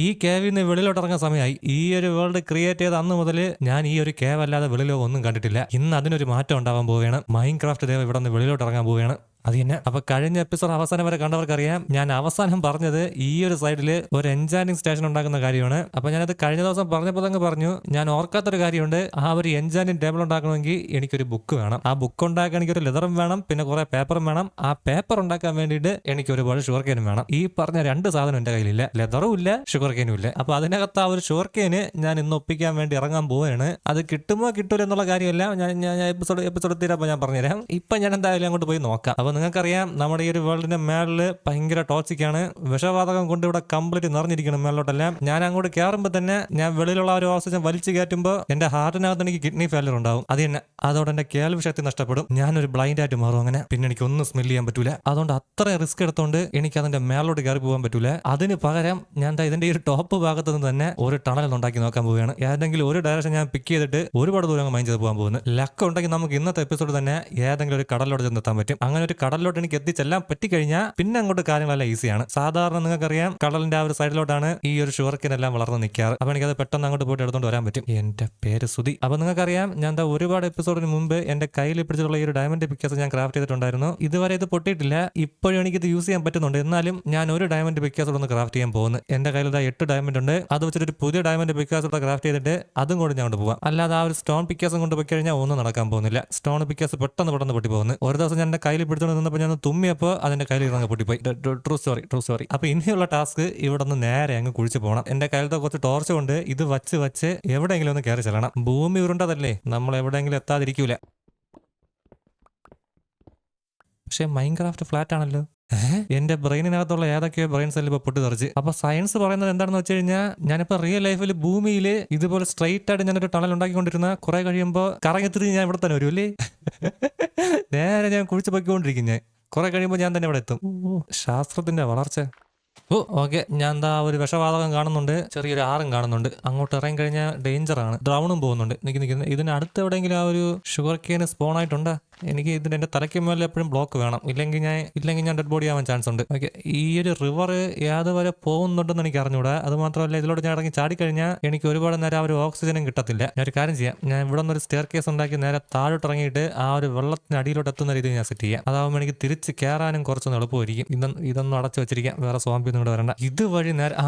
ഈ കേവിൽ നിന്ന് വെളിയിലോട്ട് ഇറങ്ങാൻ സമയമായി. ഈ ഒരു വേൾഡ് ക്രിയേറ്റ് ചെയ്ത അന്ന് മുതൽ ഞാൻ ഈ ഒരു കേവ് അല്ലാതെ വെളിയിലോ ഒന്നും കണ്ടിട്ടില്ല. ഇന്ന് അതിനൊരു മാറ്റം ഉണ്ടാവാൻ പോവുകയാണ്. മൈൻക്രാഫ്റ്റ് ക്രാഫ്റ്റ് ദേവ് ഇവിടെ നിന്ന് വെളിയിലോട്ട് ഇറങ്ങാൻ പോവുകയാണ്. അത് തന്നെ. അപ്പൊ കഴിഞ്ഞ എപ്പിസോഡ് അവസാനം വരെ കണ്ടവർക്കറിയാം ഞാൻ അവസാനം പറഞ്ഞത് ഈ ഒരു സൈഡിൽ ഒരു എൻജാനിങ് സ്റ്റേഷൻ ഉണ്ടാക്കുന്ന കാര്യമാണ്. അപ്പൊ ഞാനത് കഴിഞ്ഞ ദിവസം പറഞ്ഞപ്പോൾ തന്നെ പറഞ്ഞു ഞാൻ ഓർക്കാത്തൊരു കാര്യമുണ്ട് ആ ഒരു എൻജാനിങ് ടേബിൾ ഉണ്ടാക്കണമെങ്കിൽ എനിക്കൊരു ബുക്ക് വേണം. ആ ബുക്ക് ഉണ്ടാക്കാൻ എനിക്ക് ഒരു ലെതറും വേണം പിന്നെ കുറെ പേപ്പറും വേണം. ആ പേപ്പർ ഉണ്ടാക്കാൻ വേണ്ടിയിട്ട് എനിക്ക് ഒരുപാട് ഷുഗർ വേണം. ഈ പറഞ്ഞ രണ്ട് സാധനം എന്റെ കയ്യിലില്ല. ലെതറും ഇല്ല ഷുഗർ ഇല്ല. അപ്പൊ അതിനകത്ത് ആ ഒരു ഷുഗർ ഞാൻ ഇന്ന് ഒപ്പിക്കാൻ വേണ്ടി ഇറങ്ങാൻ പോവുകയാണ് അത് കിട്ടുമോ കിട്ടൂല എന്നുള്ള കാര്യമല്ല ഞാൻ ഞാൻ എപ്പിസോഡ് എപ്പിസോഡ് തീരപ്പോൾ ഞാൻ പറഞ്ഞുതരാം. ഇപ്പൊ ഞാൻ എന്തായാലും അങ്ങോട്ട് പോയി നോക്കാം. അപ്പൊ നിങ്ങൾക്കറിയാം നമ്മുടെ ഈ ഒരു വേൾഡിന്റെ മേളിൽ ഭയങ്കര ടോക്സിക്കാണ് വിഷവാതകം കൊണ്ട് ഇവിടെ കംപ്ലീറ്റ് നിറഞ്ഞിരിക്കണം മേളിലോട്ടെല്ലാം. ഞാൻ അങ്ങോട്ട് കയറുമ്പോൾ തന്നെ ഞാൻ വെളിയിലുള്ള ഒരു ഓക്സിജൻ വലിച്ചു കയറ്റുമ്പോൾ എന്റെ ഹാർട്ടിനകത്ത് എനിക്ക് കിഡ്നി ഫെയിലർ ഉണ്ടാവും. അത് തന്നെ അതോടെ എന്റെ കേൾവി ശക്തി നഷ്ടപ്പെടും. ഞാനൊരു ബ്ലൈൻഡ് ആയിട്ട് മാറും അങ്ങനെ. പിന്നെ എനിക്ക് ഒന്നും സ്മെൽ ചെയ്യാൻ പറ്റൂല. അതുകൊണ്ട് അത്ര റിസ്ക് എടുത്തോണ്ട് എനിക്ക് അതിന്റെ മേളിലോട്ട് കയറി പോകാൻ പറ്റൂല. അതിന് പകരം ഞാൻ ദാ ഇതിന്റെ ഈ ഒരു ടോപ്പ് ഭാഗത്ത് നിന്ന് തന്നെ ഒരു ടണൽ ഉണ്ടാക്കി നോക്കാൻ പോവുകയാണ്. ഏതെങ്കിലും ഒരു ഡയറക്ഷൻ ഞാൻ പിക്ക് ചെയ്തിട്ട് ഒരുപാട് ദൂരം മൈൻഡ് ചെയ്ത് പോകാൻ പോകുന്നത് ലക്ക് ഉണ്ടെങ്കിൽ നമുക്ക് ഇന്നത്തെ എപ്പിസോഡ് തന്നെ ഏതെങ്കിലും ഒരു കടലിലോട്ട് ചെന്നെത്താൻ പറ്റും. അങ്ങനെ ഒരു കടലിലോട്ട് എനിക്ക് എത്തിച്ചെല്ലാം പറ്റിക്കഴിഞ്ഞാൽ പിന്നെ അങ്ങോട്ട് കാര്യങ്ങളെല്ലാം ഈസിയാണ്. സാധാരണ നിങ്ങൾക്കറിയാം കടലിന്റെ ആ ഒരു സൈഡിലോട്ടാണ് ഈ ഒരു ഷുവർക്കിനെല്ലാം വളർന്ന് നിൽക്കാറ്. അപ്പൊ എനിക്കത് പെട്ടെന്ന് അങ്ങോട്ട് പോയിട്ട് എടുത്തോണ്ട് വരാൻ പറ്റും. എന്റെ പേര് സുതി അപ്പൊ നിങ്ങൾക്കറിയാം ഞാൻ ദാ ഒരുപാട് എപ്പിസോഡിന് മുമ്പ് എന്റെ കയ്യിൽ പിടിച്ചിട്ടുള്ള ഈ ഒരു ഡയമണ്ട് പിക്കേഴ്സ് ഞാൻ ക്രാഫ്റ്റ് ചെയ്തിട്ടുണ്ടായിരുന്നു. ഇതുവരെ ഇത് പൊട്ടിയിട്ടില്ല. ഇപ്പോഴും എനിക്ക് ഇത് യൂസ് ചെയ്യാൻ പറ്റുന്നുണ്ട്. എന്നാലും ഞാൻ ഒരു ഡയമണ്ട് പിക്കേഴ്സ് ഒന്ന് ക്രാഫ്റ്റ് ചെയ്യാൻ പോകുന്നു. എന്റെ കയ്യിൽ ഇതാ എട്ട് ഡയമണ്ട് ഉണ്ട്. അത് വെച്ചിട്ട് ഒരു പുതിയ ഡയമണ്ട് പിക്കേഴ്സ് ഉള്ള ക്രാഫ്റ്റ് ചെയ്തിട്ട് അതും കൂടി ഞാൻ കൊണ്ട് പോവാം. അല്ലാതെ ആ ഒരു സ്റ്റോൺ പിക്കേഴ്സും കൊണ്ട് പോയി കഴിഞ്ഞാൽ ഒന്നും നടക്കാൻ പോകുന്നില്ല. സ്റ്റോൺ പിക്കേഴ്സ് പെട്ടെന്ന് പെട്ടെന്ന് പൊട്ടി പോകുന്നു ഒരു ദിവസം ഞാൻ എന്റെ കയ്യിൽ പിടിച്ചുകൊണ്ട് നിന്നപ്പോൾ ഞാൻ തുമ്മിയപ്പോൾ അതിന്റെ കയ്യിൽ ഇറങ്ങി പൊട്ടിപ്പോയി. ട്രൂ സോറി ട്രൂ സോറി അപ്പോൾ ഇനിയുള്ള ടാസ്ക് ഇവിടെ നിന്ന് നേരെ അങ്ങ് കുഴിച്ച് പോകണം എന്റെ കയ്യിലത്തെ കുറച്ച് ടോർച്ച് കൊണ്ട് ഇത് വച്ച് വച്ച് എവിടെയെങ്കിലും ഒന്ന് കയറി ചെല്ലണം. ഭൂമി ഉരുണ്ടതല്ലേ? നമ്മൾ എവിടെയെങ്കിലും എത്താതിരിക്കൂല. പക്ഷെ മൈൻക്രാഫ്റ്റ് ഫ്ലാറ്റ് ആണല്ലോ? എന്റെ ബ്രെയിനിനകത്തുള്ള ഏതൊക്കെയോ ബ്രെയിൻ സെല്ലിൽ ഇപ്പൊ പൊട്ടിത്തെറിച്ച്. അപ്പൊ സയൻസ് പറയുന്നത് എന്താണെന്ന് വെച്ച് കഴിഞ്ഞാൽ ഞാനിപ്പോ റിയൽ ലൈഫിൽ ഭൂമിയിൽ ഇതുപോലെ സ്ട്രൈറ്റ് ആയിട്ട് ഞാനൊരു ടണൽ ഉണ്ടാക്കിക്കൊണ്ടിരുന്ന കുറെ കഴിയുമ്പോൾ കറങ്ങി തിരിഞ്ഞ് ഞാൻ ഇവിടെ തന്നെ വരും അല്ലേ? നേരെ ഞാൻ കുഴിച്ചു പൊയ്ക്കൊണ്ടിരിക്കും ഞാൻ. കുറെ കഴിയുമ്പോൾ ഞാൻ തന്നെ ഇവിടെ എത്തും. ശാസ്ത്രത്തിന്റെ വളർച്ച. Oh okay. ഞാൻ എന്താ ഒരു വിഷവാതകം കാണുന്നുണ്ട്. ചെറിയൊരു ആറും കാണുന്നുണ്ട്. അങ്ങോട്ട് ഇറങ്ങി കഴിഞ്ഞാൽ ഡേഞ്ചർ ആണ്. ഡ്രൗണും പോകുന്നുണ്ട്. നിൽക്കി നിൽക്കുന്നത് ഇതിന് അടുത്ത് എവിടെയെങ്കിലും ആ ഒരു ഷുഗർ കെയിന് സ്പോൺ ആയിട്ടുണ്ട്? എനിക്ക് ഇതിന്റെ എന്റെ തലയ്ക്ക് മേലെ എപ്പോഴും ബ്ലോക്ക് വേണം. ഇല്ലെങ്കിൽ ഞാൻ ഇല്ലെങ്കിൽ ഞാൻ ഡെഡ് ബോഡി ആവാൻ ചാൻസ് ഉണ്ട്. ഓക്കെ. ഈ ഒരു റിവർ ഏത് വരെ പോകുന്നുണ്ടെന്ന് എനിക്ക് അറിഞ്ഞൂടാ. അത് മാത്രമല്ല ഇതിലോട്ട് ഞാൻ ഇറങ്ങി ചാടിക്കഴിഞ്ഞാൽ എനിക്ക് ഒരുപാട് നേരം ആ ഒരു ഓക്സിജനും കിട്ടത്തില്ല. ഞാൻ ഒരു കാര്യം ചെയ്യാം. ഞാൻ ഇവിടെ നിന്ന് ഒരു സ്റ്റെയർ കേസ് ഉണ്ടാക്കി നേരെ താഴോട്ട് ഇറങ്ങിയിട്ട് ആ ഒരു വെള്ളത്തിന് അടിയിലോട്ട് എത്തുന്ന രീതിയിൽ ഞാൻ സെറ്റ് ചെയ്യാം. അതാവുമ്പോൾ എനിക്ക് തിരിച്ച് കയറാനും കുറച്ചൊന്ന് എളുപ്പമായിരിക്കും. ഇതൊന്നും അടച്ചു വെച്ചിരിക്കാം. വേറെ സോംബി ഒന്നും ഇവിടെ വരണ്ട. ഇതുവഴി നേരെ ആ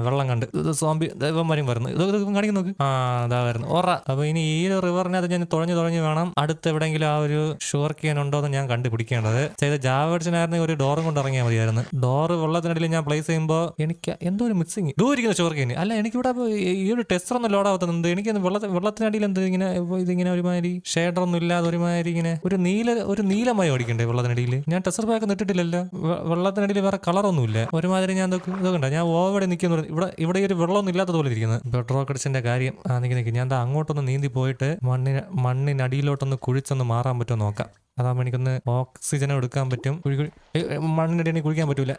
വെള്ളം കണ്ട്. ഇത് സോംബി ദൈവന്മാരും വരുന്നു. ഇത് കാണിക്കും നോക്ക്. ആ അതാ വരുന്നു. ഓറ അപ്പൊ ഇനി ഈ ഒരു റിവറിനകത്ത് ഞാൻ തുഴഞ്ഞു തുഴഞ്ഞു വേണം. അടുത്ത് എവിടെങ്കിലും ആ ഒരു ഷുവർ കെയിൻ ഉണ്ടോ എന്ന് ഞാൻ കണ്ടുപിടിക്കേണ്ടത്. ചെയ്ത ജാവേഡ്സിനായിരുന്നു ഒരു ഡോറും കൊണ്ട് ഇറങ്ങിയാൽ മതിയായിരുന്നു. ഡോറ് വെള്ളത്തിനിടയിൽ ഞാൻ പ്ലേസ് ചെയ്യുമ്പോൾ എനിക്ക് എന്തോ ഒരു മിസ്സിങ് ദൂരിക്കുന്ന ഷുവർ കെയിൻ അല്ല എനിക്കിവിടെ ഈ- ഒരു ടെസ്റ്റർ ഒന്നും ലോഡാവത്തുന്നുണ്ട് എനിക്ക് വെള്ള വെള്ളത്തിനടിയിൽ എന്ത് ഇങ്ങനെ ഇതിങ്ങനെ ഒരുമാതിരി ഷേഡർ ഒന്നും ഇല്ലാതെ ഒരുമാതിരി ഇങ്ങനെ ഒരു നീല ഒരു നീലമായി ഓടിക്കണ്ടേ വെള്ളത്തിനടിയിൽ? ഞാൻ ടെസ്റ്റർ പാക്ക് നിട്ടിട്ടില്ലല്ലോ വെള്ളത്തിനടിയിൽ വേറെ കളറൊന്നുമില്ല ഒരുമാതിരി ഞാൻ ഇതൊക്കെ ഞാൻ ഓവിടെ നിൽക്കുന്നു ഇവിടെ ഇവിടെ ഒരു വെള്ളമൊന്നും ഇല്ലാത്ത പോലെ ഇരിക്കുന്നത് പെട്രോൾ കടിച്ചിന്റെ കാര്യം ആ നിൽക്കി ഞാൻ അങ്ങോട്ടൊന്ന് നീന്തി പോയിട്ട് മണ്ണിന് മണ്ണിനടിയിലോട്ടൊന്ന് കുഴിച്ചൊന്ന് മാറാൻ പറ്റുമോ നോക്കാം അതാകുമ്പോൾ എനിക്കൊന്ന് ഓക്സിജൻ എടുക്കാൻ പറ്റും മണ്ണിനടി എനിക്ക് കുഴിക്കാൻ പറ്റൂല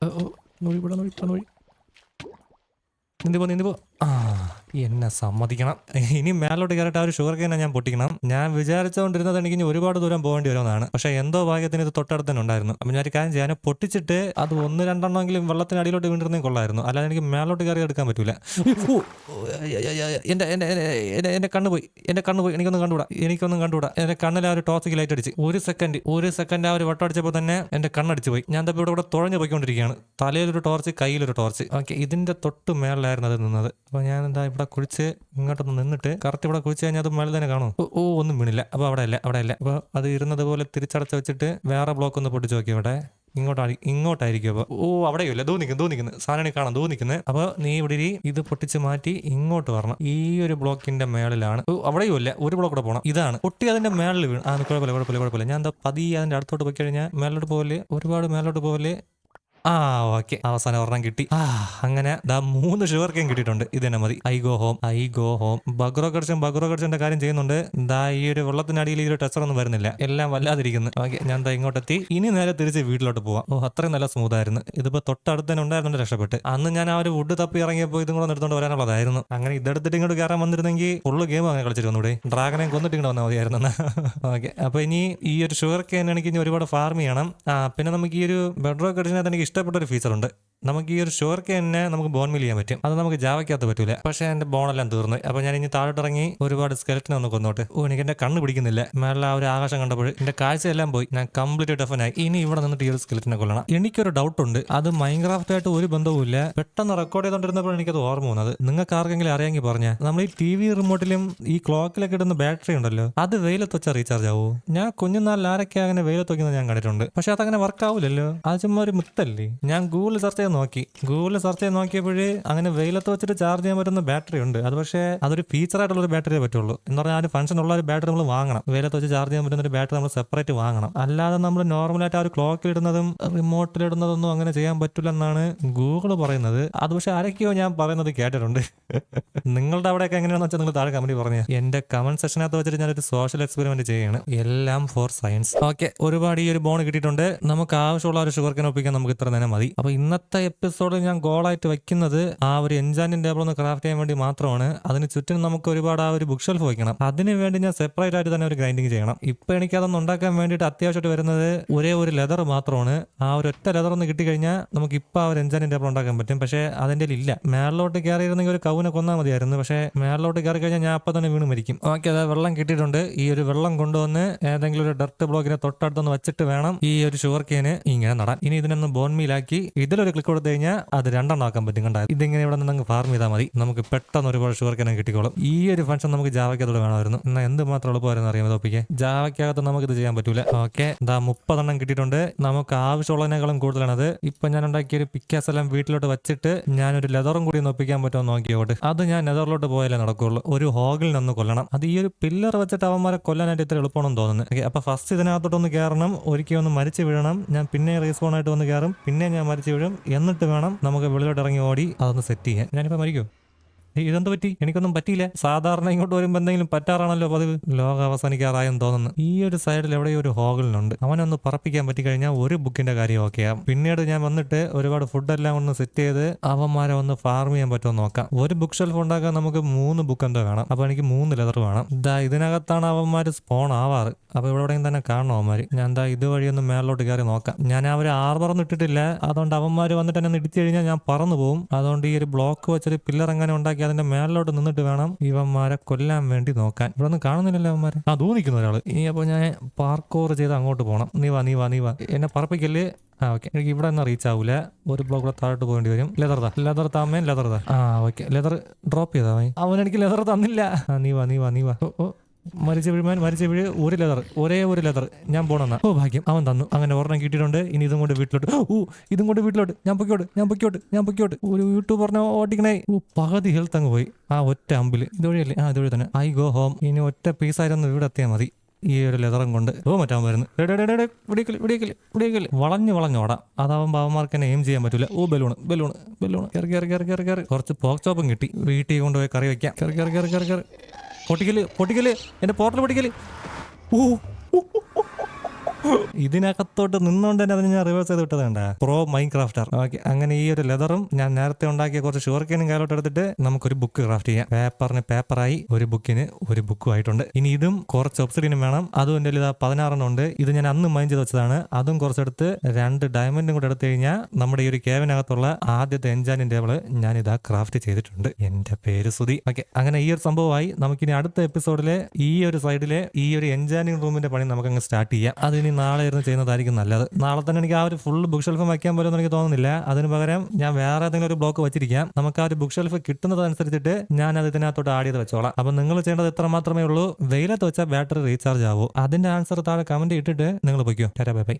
നീന്തി പോ നീന്തി പോ ആ എന്നെ സമ്മതിക്കണം. ഇനി മേലോട്ട് കയറിയിട്ട് ആ ഒരു ഷുഗർ കെയിനെ ഞാൻ പൊട്ടിക്കണം. ഞാൻ വിചാരിച്ചുകൊണ്ടിരുന്നത് എനിക്ക് ഇനി ഒരുപാട് ദൂരം പോകേണ്ടി വരുമെന്നാണ്. പക്ഷെ എന്തോ ഭാഗ്യത്തിന് ഇത് തൊട്ടടുത്ത് തന്നെ ഉണ്ടായിരുന്നു. അപ്പം ഞാൻ ഒരു കാര്യം ചെയ്യാൻ പൊട്ടിച്ചിട്ട് അത് ഒന്ന് രണ്ടെണ്ണമെങ്കിലും വെള്ളത്തിന് അടിയിലോട്ട് വീണ്ടിരുന്നേ കൊള്ളായിരുന്നു. അല്ലാതെ എനിക്ക് മേലോട്ട് കയറി എടുക്കാൻ പറ്റൂല. എന്റെ എന്റെ എന്റെ- കണ്ണ് പോയി. എന്റെ കണ്ണ് പോയി. എനിക്കൊന്നും കണ്ടുകൂടാ. എനിക്കൊന്നും കണ്ടുകൂടാ. എന്റെ കണ്ണിൽ ആ ഒരു ടോർച്ച് ലൈറ്റ് അടിച്ച്. ഒരു സെക്കൻഡ് ഒരു സെക്കൻഡ് ആ ഒരു വട്ടം അടിച്ചപ്പോൾ തന്നെ എന്റെ കണ്ണടിച്ചു പോയി. ഞാൻ തപ്പിവിടെ തുഴഞ്ഞു പോയിക്കൊണ്ടിരിക്കുകയാണ്. തലയിലൊരു ടോർച്ച് കയ്യിലൊരു ടോർച്ച് ഓക്കെ ഇതിന്റെ തൊട്ട് മേളിലായിരുന്നു അത് നിന്നത്. അപ്പൊ ഞാൻ എന്താ ഇവിടെ കുഴിച്ച് ഇങ്ങോട്ടൊന്ന് നിന്നിട്ട് കറക്റ്റ് ഇവിടെ കുഴിച്ച് കഴിഞ്ഞാൽ അത് മേളിൽ തന്നെ കാണും. ഓ, ഒന്നും വീണില്ല. അപ്പൊ അവിടെ അല്ല അവിടെ അല്ല അപ്പൊ അത് ഇരുന്നത് പോലെ തിരിച്ചടച്ച് വെച്ചിട്ട് വേറെ ബ്ലോക്ക് ഒന്ന് പൊട്ടിച്ച് നോക്കി ഇവിടെ. ഇങ്ങോട്ടാണ് ഇങ്ങോട്ടായിരിക്കും അപ്പൊ. ഓ അവിടെയോ അല്ലേ തോന്നിക്കുന്നു തോന്നിക്കുന്നു സാധനം കാണാം തോന്നിക്കുന്നത് നിൽക്കുന്നത് അപ്പൊ നീ ഇവിടെ ഇത് പൊട്ടിച്ച് മാറ്റി ഇങ്ങോട്ട് വരണം. ഈ ഒരു ബ്ലോക്കിന്റെ മേളിലാണ്. ഓ അവിടെയും ഇല്ല. ഒരു ബ്ലോക്ക് കൂടെ പോകണം ഇതാണ്. പൊട്ടി അതിന്റെ മേളിൽ വീണ്. ആ കുഴപ്പമില്ല കുഴപ്പമില്ല കുഴപ്പമില്ല. ഞാൻ എന്താ പതിയെ അതിന്റെ അടുത്തോട്ട് പോയി കഴിഞ്ഞാൽ മേലോട്ട് പോലെ ഒരുപാട് മേലോട്ട് പോകൽ ആ ഓക്കെ. അവസാനം ഒരെണ്ണം കിട്ടി. ആ അങ്ങനെ ദാ മൂന്ന് ഷുഗർ കിട്ടിയിട്ടുണ്ട്. ഇത് തന്നെ മതി. I go home I go home. ബഗ്രോ കടിച്ചും ബഗ്രോ കടിച്ചും കാര്യം ചെയ്യുന്നുണ്ട് ദാ ഈ ഒരു വെള്ളത്തിനടിയിൽ ഈ ഒരു ടെസ്റ്റർ ഒന്നും വരുന്നില്ല. എല്ലാം വല്ലാതിരിക്കുന്നു. ഓക്കെ ഞാൻ ദാ ഇങ്ങോട്ടെത്തി. ഇനി നേരെ തിരിച്ച് വീട്ടിലോട്ട് പോവാം. ഓ അത്രയും നല്ല സ്മൂത്ത് ആയിരുന്നു ഇതിപ്പോ തൊട്ടടുത്ത് തന്നെ ഉണ്ടായിരുന്നു രക്ഷപ്പെട്ട്. അന്ന് ഞാൻ ആ ഒരു വുഡ് തപ്പി ഇറങ്ങിയപ്പോൾ ഇതും കൂടെ എടുത്തോണ്ട് വരാനുള്ളതായിരുന്നു. അങ്ങനെ ഇതെടുത്തിട്ട് ഇങ്ങോട്ട് കയറാൻ വന്നിരുന്നെങ്കിൽ ഫുള്ള് ഗെയിം അങ്ങനെ കളിച്ചിരുന്നൂടെ ഡ്രാഗനെ കൊന്നിട്ട് ഇങ്ങോട്ട് വന്നാൽ മതിയായിരുന്നു ഓക്കെ അപ്പൊ ഇനി ഈ ഒരു ഷുഗർ കെയിൻ എനിക്ക് ഇനി ഒരുപാട് ഫാർമ് ചെയ്യണം. പിന്നെ നമുക്ക് ഈ ഒരു ബെഡ്റോ അടിച്ചിനകത്ത് എനിക്ക് ഇഷ്ടപ്പെട്ട ഒരു ഫീച്ചർ ഉണ്ട്. നമുക്ക് ഈ ഒരു ഷുഗർക്ക് തന്നെ നമുക്ക് ബോൺ മിൽ ചെയ്യാൻ പറ്റും. അത് നമുക്ക് ജാവയ്ക്കകത്ത് പറ്റൂല. പക്ഷേ എന്റെ ബോണെല്ലാം തീർന്നു. അപ്പൊ ഞാൻ ഇനി താഴോട്ടിറങ്ങി ഒരുപാട് സ്കെലറ്റിനെ ഒന്ന് കൊന്നോട്ട്. ഓ എനിക്ക് എന്റെ കണ്ണ് പിടിക്കുന്നില്ല. മേളിൽ ആ ഒരു ആകാശം കണ്ടപ്പോൾ എന്റെ കാഴ്ചയെല്ലാം പോയി. ഞാൻ കംപ്ലീറ്റ് ഡെഫനായി ഇനി ഇവിടെ നിന്നിട്ട് ഈ ഒരു സ്കെലറ്റിനെ കൊല്ലണം. എനിക്കൊരു ഡൗട്ട് ഉണ്ട്. അത് മൈൻക്രാഫ്റ്റ് ആയിട്ട് ഒരു ബന്ധവുമില്ല പെട്ടെന്ന് റെക്കോർഡ് ചെയ്തോണ്ടിരുന്നപ്പോൾ എനിക്കത് ഓർമ്മ വന്നത്. നിങ്ങൾക്ക് ആർക്കെങ്കിലും അറിയാമെങ്കിൽ പറഞ്ഞ. നമ്മൾ ഈ ടി വി റിമോട്ടിലും ഈ ക്ലോക്കിലൊക്കെ ഇടുന്ന ബാറ്ററി ഉണ്ടല്ലോ. അത് വെയിലത്ത് വെച്ചാൽ റീചാർജ് ആവോ? ഞാൻ കുഞ്ഞുനാളിൽ ആരൊക്കെ അങ്ങനെ വെയിലത്ത് വയ്ക്കുന്നത് ഞാൻ കണ്ടിട്ടുണ്ട്. പക്ഷെ അതങ്ങനെ വർക്ക് ആവില്ലല്ലോ അത് ചുമ്മാ ഒരു മിത്തല്ലേ? ഞാൻ ഗൂഗിൾ സെർച്ച് ചെയ്ത് നോക്കി. ഗൂഗിൾ സെർച്ച് ചെയ്ത് നോക്കിയപ്പോഴേ അങ്ങനെ വെയിലത്ത് വെച്ചിട്ട് ചാർജ് ചെയ്യാൻ പറ്റുന്ന ബാറ്ററി ഉണ്ട്. അത് പക്ഷേ അതൊരു ഫീച്ചർ ആയിട്ടുള്ള ഒരു ബാറ്ററിയേ പറ്റുള്ളൂ. എന്ന് പറഞ്ഞാൽ ആ ഒരു ഫംഗ്ഷൻ ഉള്ള ഒരു ബാറ്ററി നമ്മൾ വാങ്ങണം. വെയിലത്ത് വെച്ച് ചാർജ് ചെയ്യാൻ പറ്റുന്ന ഒരു ബാറ്ററി നമ്മൾ സെപ്പറേറ്റ് വാങ്ങണം. അല്ലാതെ നമ്മൾ നോർമലായിട്ട് ആ ഒരു ക്ലോക്കിൽ ഇടുന്നതും റിമോട്ടിൽ ഇടുന്നതൊന്നും അങ്ങനെ ചെയ്യാൻ പറ്റില്ല എന്നാണ് ഗൂഗിൾ പറയുന്നത്. അത് പക്ഷേ ആരൊക്കെയോ ഞാൻ പറയുന്നത് കേട്ടിട്ടുണ്ട്. നിങ്ങളുടെ അവിടെയൊക്കെ എങ്ങനെയാണെന്ന് വെച്ചാൽ നിങ്ങൾ താഴെ കമന്റ് പറഞ്ഞു. എന്റെ കമന്റ് സെക്ഷനകത്ത് വെച്ചിട്ട് ഞാനൊരു സോഷ്യൽ എക്സ്പെരിമെന്റ് ചെയ്യാണ്. എല്ലാം ഫോർ സയൻസ് ഓക്കെ ഒരുപാട് ഈ ഒരു ബോൺ കിട്ടിയിട്ടുണ്ട്. നമുക്ക് ആവശ്യമുള്ള ഒരു ഷുഗർ കനൊപ്പിക്കാൻ നമുക്ക് ഇത്ര തന്നെ മതി. അപ്പൊ ഇന്നത്തെ എപ്പിസോഡ് ഞാൻ ഗോളായിട്ട് വെക്കുന്നത് ആ ഒരു എൻജാനിൻ ടേബിൾ ഒന്ന് ക്രാഫ്റ്റ് ചെയ്യാൻ വേണ്ടി മാത്രമാണ്. അതിന് ചുറ്റും നമുക്ക് ഒരുപാട് ആ ഒരു ബുക്ക് ഷെൽഫ് വെക്കണം. അതിന് വേണ്ടി ഞാൻ സെപ്പറേറ്റ് ആയിട്ട് തന്നെ ഒരു ഗ്രൈൻഡിങ് ചെയ്യണം. ഇപ്പൊ എനിക്ക് അതൊന്നും ഉണ്ടാക്കാൻ വേണ്ടിയിട്ട് അത്യാവശ്യമായിട്ട് വരുന്നത് ഒരേ ഒരു ലെതർ മാത്രമാണ്. ആ ഒരു ഒറ്റ ലെതർ ഒന്ന് കിട്ടിക്കഴിഞ്ഞാൽ നമുക്ക് ഇപ്പൊ ആ ഒരു എൻജാനിൻ ടേബിൾ ഉണ്ടാക്കാൻ പറ്റും. പക്ഷേ അതിന്റെ ഇല്ല. മേളിലോട്ട് കയറിയിരുന്നെങ്കിൽ ഒരു കൗനെ കൊന്നാൽ മതിയായിരുന്നു. പക്ഷേ മേളിലോട്ട് കയറി കഴിഞ്ഞാൽ ഞാൻ അപ്പൊ തന്നെ വീണ് മരിക്കും. ഓക്കെ അതായത് വെള്ളം കിട്ടിയിട്ടുണ്ട്. ഈ ഒരു വെള്ളം കൊണ്ടുവന്ന് ഏതെങ്കിലും ഒരു ഡർട്ട് ബ്ലോക്കിനെ തൊട്ടടുത്തൊന്ന് വെച്ചിട്ട് വേണം ഈ ഒരു ഷുഗർ കേന് ഇങ്ങനെ നടാൻ. ഇനി ഇതിനൊന്ന് ബോൺ മീലാക്കി ഇതിലൊരു ക്ലിക്ക് കൊടുത്തു കഴിഞ്ഞാൽ അത് രണ്ടെണ്ണം ആക്കാൻ പറ്റും. കണ്ടാൽ ഇതിങ്ങനെ ഇവിടെ നിന്ന് ഫാർം ചെയ്താൽ മതി. നമുക്ക് പെട്ടെന്ന് ഒരുപാട് ഷുഗർ കേനെ കിട്ടിക്കോളും. ഈ ഒരു ഫംഗ്ഷൻ നമുക്ക് ജാവയ്ക്കകത്തോട് വേണമായിരുന്നു. എന്നാൽ എന്ത് മാത്രം എളുപ്പമായിരുന്നു അറിയാം തോപ്പിക്ക് ജാവയ്ക്കകത്ത് നമുക്ക് ഇത് ചെയ്യാൻ പറ്റൂല. ഓക്കെ ഇതാ മുപ്പതെണ്ണം കിട്ടിയിട്ടുണ്ട്. നമുക്ക് ആവശ്യമുള്ളതിനേക്കാളും കൂടുതലാണത്. ഇപ്പൊ ഞാൻ ഉണ്ടാക്കിയ ഒരു പിക്കാസ് എല്ലാം വീട്ടിലോട്ട് വെച്ചിട്ട് ഞാനൊരു ലെതറും കൂടി ഒപ്പിക്കാൻ പറ്റുമോ നോക്കിയോട്ട്. അത് ഞാൻ ലെതറിലോട്ട് പോയാലേ നടക്കുള്ളൂ. ഒരു ഹോഗിൽ നിന്ന് കൊല്ലണം. അത് ഈ ഒരു പില്ലർ വെച്ചിട്ട് അവന്മാരെ കൊല്ലാനായിട്ട് ഇത്ര എളുപ്പമാണെന്ന് തോന്നുന്നു. അപ്പൊ ഫസ്റ്റ് ഇതിനകത്തോട്ടൊന്ന് കയറണം ഒരിക്കലും ഒന്ന് മരിച്ചു വീഴണം. ഞാൻ പിന്നെ റീസ്പോൺ ആയിട്ട് വന്ന് കയറും പിന്നെ ഞാൻ മരിച്ചു വീഴും എന്നിട്ട് വേണം നമുക്ക് വെളിയിലോട്ട് ഇറങ്ങി ഓടി അതൊന്ന് സെറ്റ് ചെയ്യാൻ. ഞാനിപ്പോൾ മരിക്കും? ഇതെന്ത് പറ്റി? എനിക്കൊന്നും പറ്റിയില്ല. സാധാരണ ഇങ്ങോട്ട് വരുമ്പോൾ എന്തെങ്കിലും പറ്റാറാണല്ലോ പതിവ്. ലോകം അവസാനിക്കാറായെന്ന് തോന്നുന്നു. ഈ ഒരു സൈഡിൽ എവിടെയോ ഒരു ഹോഗലിനുണ്ട് അവനൊന്ന് പറപ്പിക്കാൻ പറ്റിക്കഴിഞ്ഞാൽ ഒരു ബുക്കിന്റെ കാര്യം ഓക്കെയാ പിന്നീട് ഞാൻ വന്നിട്ട് ഒരുപാട് ഫുഡ് എല്ലാം ഒന്ന് സെറ്റ് ചെയ്ത് അവന്മാരെ ഒന്ന് ഫാർം ചെയ്യാൻ പറ്റുമോ നോക്കാം. ഒരു ബുക്ക് ഷെൽഫ് ഉണ്ടാക്കാൻ നമുക്ക് മൂന്ന് ബുക്ക് എന്തോ വേണം. അപ്പൊ എനിക്ക് മൂന്ന് ലെതർ വേണം. ഇതാ ഇതിനകത്താണ് അവന്മാര് സ്പോൺ ആവാറ്. അപ്പൊ ഇവിടെ എവിടെയും തന്നെ കാണണം അവന്മാര്. ഞാൻ എന്താ ഇതുവഴി ഒന്ന് മേളിലോട്ട് കയറി നോക്കാം. ഞാൻ അവരെ ആർബറൊന്നും ഇട്ടിട്ടില്ല. അതുകൊണ്ട് അവന്മാര് വന്നിട്ട് എന്നെ ഇടിച്ചു കഴിഞ്ഞാൽ ഞാൻ പറന്നു പോകും അതുകൊണ്ട് ഈ ഒരു ബ്ലോക്ക് വെച്ചൊരു പില്ലർ എങ്ങനെ ഉണ്ടാക്കി അതിന്റെ മേളിലോട്ട് നിന്നിട്ട് വേണം ഇവന്മാരെ കൊല്ലാൻ വേണ്ടി നോക്കാൻ. ഇവിടെ ഒന്നും കാണുന്നില്ലല്ലോ അവന്മാരെ ആ തോന്നിക്കുന്ന ഒരാൾ. ഇനി അപ്പൊ ഞാൻ പാർക്കോർ ചെയ്ത് അങ്ങോട്ട് പോകണം നീ വാ നീ വാ നീ വാ. എന്നെ പറപ്പിക്കൽ ആ ഓക്കെ. എനിക്ക് ഇവിടെ ഒന്നും റീച്ച് ആവൂല. ഒരു ബ്ലോക്ക് കൂടെ താഴോട്ട് പോകേണ്ടി വരും. ലെതർ താ. ലെതർ താമേൻ ലെതർ താ. ആ ഓക്കെ. ലെതർ ഡ്രോപ്പ് ചെയ്താ അവൻ എനിക്ക് ലെതർ തന്നില്ല. നീ വാ നീ വാ നീ വാ. ഓ. മരിച്ച വീഴുമാൻ മരിച്ച വീഴ് ഒരു ലെതർ ഒരേ ഒരു ലെതർ ഞാൻ പോണെന്നാ. ഓ ഭാഗ്യം. അവൻ തന്നു. അങ്ങനെ ഒരെണ്ണം കിട്ടിയിട്ടുണ്ട്. ഇനി ഇതും കൊണ്ട് വീട്ടിലോട്ട്. ഓ ഇതും കൊണ്ട് വീട്ടിലോട്ട്. ഞാൻ പൊക്കോട്ട് ഞാൻ പൊക്കോട്ട് ഞാൻ പൊക്കോട്ട് ഒരു യൂട്യൂബറിനെ ഓട്ടിക്കണേ. ഓ പകുതി ഹെൽത്ത് അങ്ങ് പോയി. ആ ഒറ്റ അമ്പിൽ ഇതുവഴിയല്ലേ? ആ ഇതുവഴി തന്നെ. ഐ ഗോ ഹോം ഇനി ഒറ്റ പീസായിരുന്നു എത്തിയാൽ മതി. ഈ ഒരു ലെതറും കൊണ്ട്. ഓ മറ്റാൻ വരുന്നു വിടിക്കൽ വിടിക്കൽ വിടിക്കൽ വളഞ്ഞു വളഞ്ഞോടാം അതാവുമ്പോൾ അവന്മാർക്ക് തന്നെ എയിം ചെയ്യാൻ പറ്റൂല. ഓ ബലൂണ് ബലൂണ് ബലൂണ് കയറി കയറി കയറി കയറി കുറച്ച് പോക്ക് ചോപ്പും കിട്ടി. വീട്ടിൽ കൊണ്ടുപോയി കറി വെക്കാം. കയറി കയറി കയറി കയറി കയറി പൊട്ടിക്കൽ പൊട്ടിക്കൽ എന്റെ പോർട്ടൽ പൊട്ടിക്കൽ. ഓ ഇതിനകത്തോട്ട് നിന്നുകൊണ്ട് തന്നെ അതിന് ഞാൻ റിവേഴ്സ് ചെയ്ത് വിട്ടത് കണ്ട. പ്രോ മൈൻ ക്രാഫ്റ്റർ ഓക്കെ അങ്ങനെ ഈ ഒരു ലെതറും ഞാൻ നേരത്തെ ഉണ്ടാക്കിയ കുറച്ച് ഷുവർക്കേനും കേനും കാലോട്ട് എടുത്തിട്ട് നമുക്കൊരു ബുക്ക് ക്രാഫ്റ്റ് ചെയ്യാം. പേപ്പറിന് പേപ്പറായി ഒരു ബുക്കിന് ഒരു ബുക്കും ആയിട്ടുണ്ട്. ഇനി ഇതും കുറച്ച് ഒബ്സിഡിനും വേണം. അതും എന്റെ ഇതാ പതിനാറെണ്ണം ഉണ്ട്. ഇത് ഞാൻ അന്ന് മൈൻ ചെയ്ത് വെച്ചതാണ്. അതും കുറച്ചെടുത്ത് രണ്ട് ഡയമണ്ടും കൂടെ എടുത്തു കഴിഞ്ഞാൽ നമ്മുടെ ഈ ഒരു കേവിനകത്തുള്ള ആദ്യത്തെ എൻജാനിൻ ടേബിൾ ഞാൻ ഇതാ ക്രാഫ്റ്റ് ചെയ്തിട്ടുണ്ട്. എന്റെ പേര് സുതി ഓക്കെ അങ്ങനെ ഈ ഒരു സംഭവമായി നമുക്കിനി അടുത്ത എപ്പിസോഡിലെ ഈ ഒരു സൈഡിലെ ഈ ഒരു എൻജാനിങ് റൂമിന്റെ പണി നമുക്ക് അങ്ങ് സ്റ്റാർട്ട് ചെയ്യാം. അതിനി നാളെ ഇരുന്ന് ചെയ്യുന്നതായിരിക്കും നല്ലത്. നാളെ തന്നെ എനിക്ക് ആ ഒരു ഫുൾ ബുക്ക് ഷെൽഫ് വയ്ക്കാൻ പോലും എനിക്ക് തോന്നുന്നില്ല. അതിന് പകരം ഞാൻ വേറെ ഏതെങ്കിലും ഒരു ബ്ലോക്ക് വെച്ചിരിക്കാം. നമുക്ക് ആ ഒരു ബുക്ക് ഷെൽഫ് കിട്ടുന്നതനുസരിച്ചിട്ട് ഞാൻ അത് ഇതിനകത്തോട്ട് ആഡ് ചെയ്ത് വെച്ചോളാം. അപ്പൊ നിങ്ങൾ ചെയ്യേണ്ടത് ഇത്ര മാത്രമേ ഉള്ളൂ. വെയിലത്ത് വെച്ചാൽ ബാറ്ററി റീചാർജ് ആവൂ. അതിന്റെ ആൻസർ താഴെ കമന്റ് ഇട്ടിട്ട് നിങ്ങൾ പൊയ്ക്കോ. Tata bye bye.